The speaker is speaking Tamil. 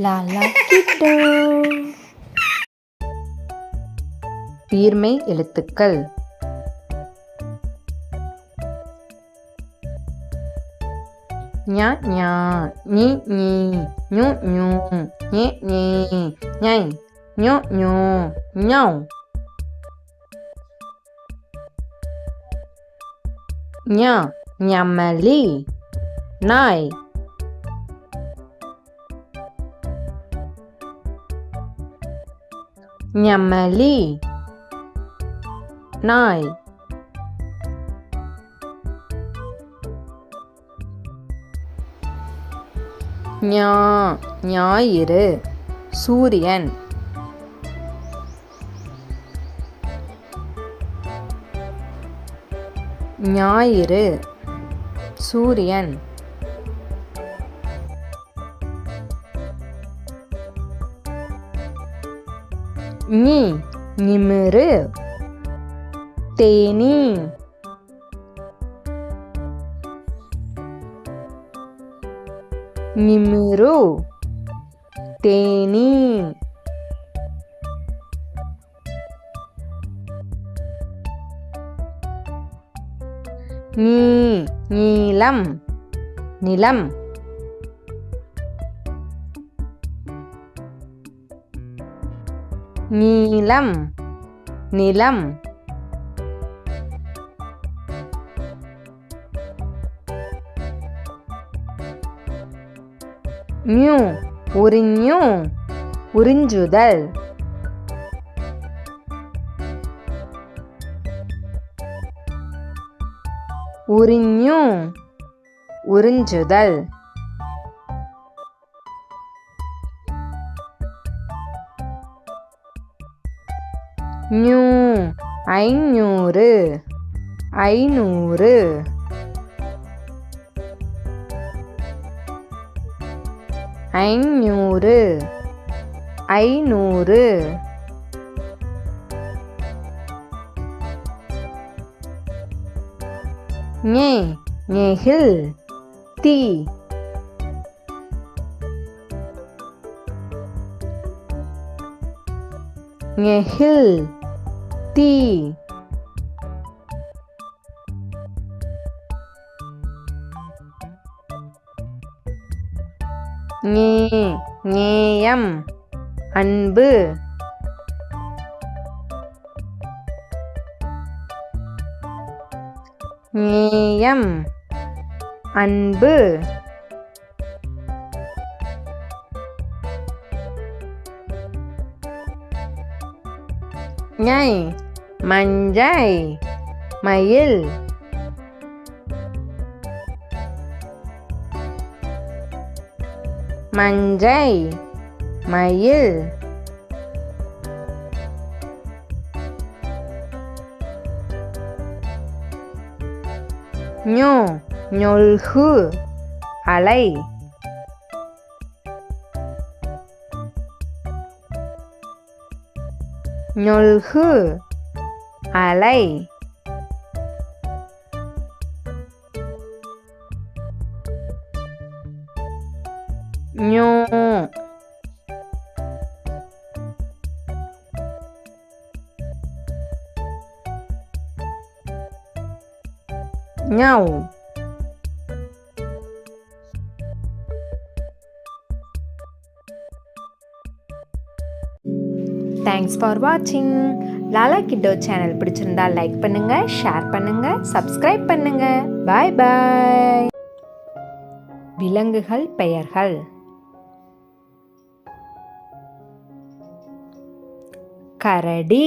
லாலா கிட்டோ உயிர்மெய் எழுத்துக்கள். ஞா ஞா நீ நீ ஞு ஞு ñே ñே ñை ஞோ ஞோ ஞௌ. ஞா ஞமலி நாய். ஞமலி நாய் ஞா ஞாயிறு சூரியன் ஞாயிறு சூரியன் ஞி நிமிரு. தேனி. நிமிரு. தேனி. நீ நீளம். நிலம். நீலம் நிலம். ஞு. உறிஞ்சு உறிஞ்சுதல். உறிஞ்சு உறிஞ்சுதல். நியூ ஐநூறு ஐநூறு. ஐநூறு ஐநூறு. ஞே நெகில் தீ. நெகில் தீ ஞே ஞேயம் அன்பு. நேயம் அன்பு. ñay manjay mayil. Manjay mayil. Ño ñolhu alay ஞொல்கு அலை ஞோ ஞௌ தேங்க்ஸ் ஃபார் வாட்சிங் லாலா கிட்டோ சேனல் பிடிச்சிருந்தா லைக் பண்ணுங்க ஷேர் பண்ணுங்க சப்ஸ்கிரைப் பண்ணுங்க பாய் பாய் விலங்குகள் பெயர்கள் கரடி